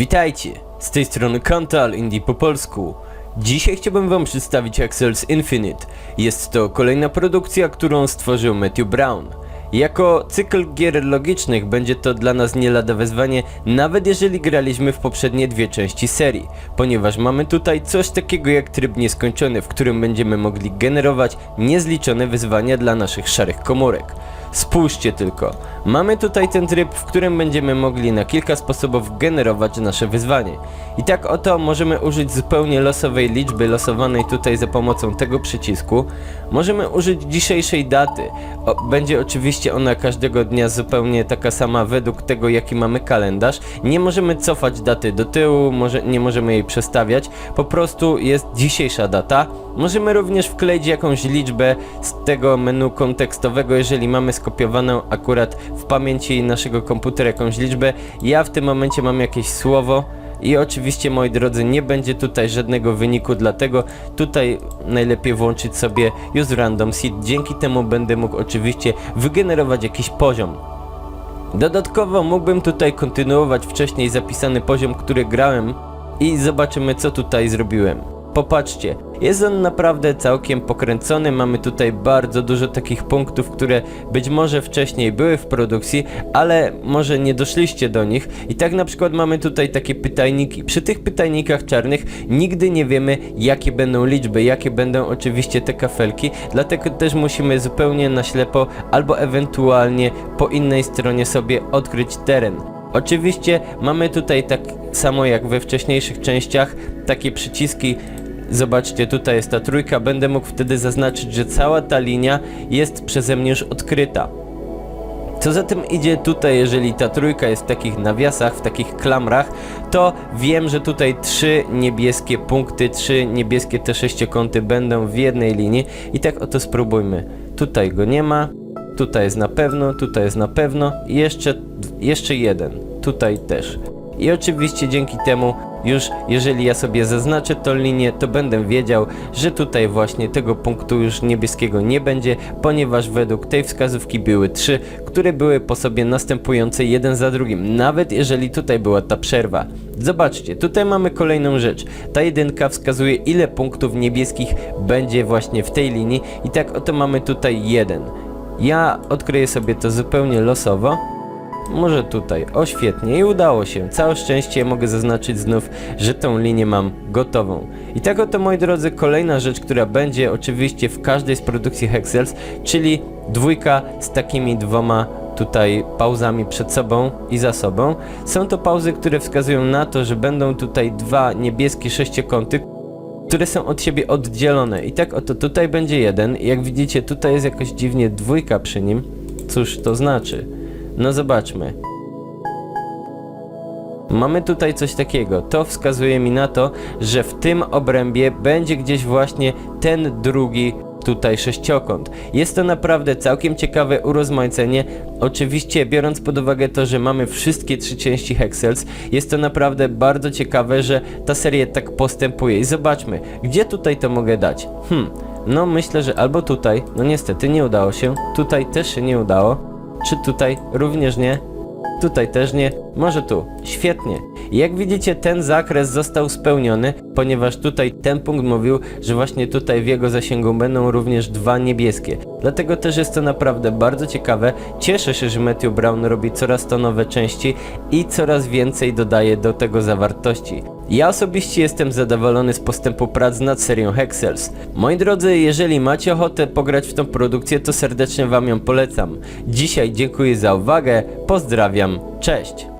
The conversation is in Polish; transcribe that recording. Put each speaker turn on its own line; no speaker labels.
Witajcie, z tej strony Kantal Indie po polsku. Dzisiaj chciałbym wam przedstawić Axel's Infinite. Jest to kolejna produkcja, którą stworzył Matthew Brown. Jako cykl gier logicznych będzie to dla nas nie lada wyzwanie, nawet jeżeli graliśmy w poprzednie dwie części serii, ponieważ mamy tutaj coś takiego jak tryb nieskończony, w którym będziemy mogli generować niezliczone wyzwania dla naszych szarych komórek. Spójrzcie tylko, mamy tutaj ten tryb, w którym będziemy mogli na kilka sposobów generować nasze wyzwanie. I tak oto możemy użyć zupełnie losowej liczby losowanej tutaj za pomocą tego przycisku. Możemy użyć dzisiejszej daty. O, będzie oczywiście ona każdego dnia zupełnie taka sama według tego jaki mamy kalendarz. Nie możemy cofać daty do tyłu, może, nie możemy jej przestawiać. Po prostu jest dzisiejsza data. Możemy również wkleić jakąś liczbę z tego menu kontekstowego, jeżeli mamy skopiowaną akurat w pamięci naszego komputera jakąś liczbę. Ja w tym momencie mam jakieś słowo. I oczywiście moi drodzy nie będzie tutaj żadnego wyniku, dlatego tutaj najlepiej włączyć sobie use random seed. Dzięki temu będę mógł oczywiście wygenerować jakiś poziom. Dodatkowo mógłbym tutaj kontynuować wcześniej zapisany poziom, który grałem i zobaczymy co tutaj zrobiłem. Popatrzcie, jest on naprawdę całkiem pokręcony, mamy tutaj bardzo dużo takich punktów, które być może wcześniej były w produkcji, ale może nie doszliście do nich i tak na przykład mamy tutaj takie pytajniki. Przy tych pytajnikach czarnych nigdy nie wiemy jakie będą liczby, jakie będą oczywiście te kafelki, dlatego też musimy zupełnie na ślepo albo ewentualnie po innej stronie sobie odkryć teren. Oczywiście mamy tutaj tak samo jak we wcześniejszych częściach takie przyciski Zobaczcie, tutaj jest ta trójka, będę mógł wtedy zaznaczyć, że cała ta linia jest przeze mnie już odkryta. Co za tym idzie tutaj, jeżeli ta trójka jest w takich nawiasach, w takich klamrach, to wiem, że tutaj trzy niebieskie punkty, trzy niebieskie te sześciokąty będą w jednej linii i tak oto spróbujmy. Tutaj go nie ma, tutaj jest na pewno, tutaj jest na pewno i jeszcze, jeszcze jeden, tutaj też. I oczywiście dzięki temu już jeżeli ja sobie zaznaczę tą linię, to będę wiedział, że tutaj właśnie tego punktu już niebieskiego nie będzie, ponieważ według tej wskazówki były trzy, które były po sobie następujące jeden za drugim, nawet jeżeli tutaj była ta przerwa. Zobaczcie, tutaj mamy kolejną rzecz. Ta jedynka wskazuje ile punktów niebieskich będzie właśnie w tej linii i tak oto mamy tutaj jeden. Ja odkryję sobie to zupełnie losowo. Może tutaj. O świetnie i udało się. Całe szczęście mogę zaznaczyć znów, że tą linię mam gotową. I tak oto moi drodzy kolejna rzecz, która będzie oczywiście w każdej z produkcji Hexels, czyli dwójka z takimi dwoma tutaj pauzami przed sobą i za sobą. Są to pauzy, które wskazują na to, że będą tutaj dwa niebieskie sześciokąty, które są od siebie oddzielone. I tak oto tutaj będzie jeden. Jak widzicie, tutaj jest jakoś dziwnie dwójka przy nim. Cóż to znaczy? No zobaczmy. Mamy tutaj coś takiego. To wskazuje mi na to, że w tym obrębie będzie gdzieś właśnie ten drugi tutaj sześciokąt. Jest to naprawdę całkiem ciekawe urozmaicenie. Oczywiście biorąc pod uwagę to, że mamy wszystkie trzy części Hexels, jest to naprawdę bardzo ciekawe, że ta seria tak postępuje. I zobaczmy, gdzie tutaj to mogę dać? Hmm, no myślę, że albo tutaj, no niestety nie udało się, tutaj też się nie udało, czy tutaj również nie? Tutaj też nie, może tu. Świetnie. Jak widzicie, ten zakres został spełniony, ponieważ tutaj ten punkt mówił, że właśnie tutaj w jego zasięgu będą również dwa niebieskie. Dlatego też jest to naprawdę bardzo ciekawe. Cieszę się, że Matthew Brown robi coraz to nowe części i coraz więcej dodaje do tego zawartości. Ja osobiście jestem zadowolony z postępu prac nad serią Hexels. Moi drodzy, jeżeli macie ochotę pograć w tą produkcję, to serdecznie Wam ją polecam. Dzisiaj dziękuję za uwagę, pozdrawiam, cześć!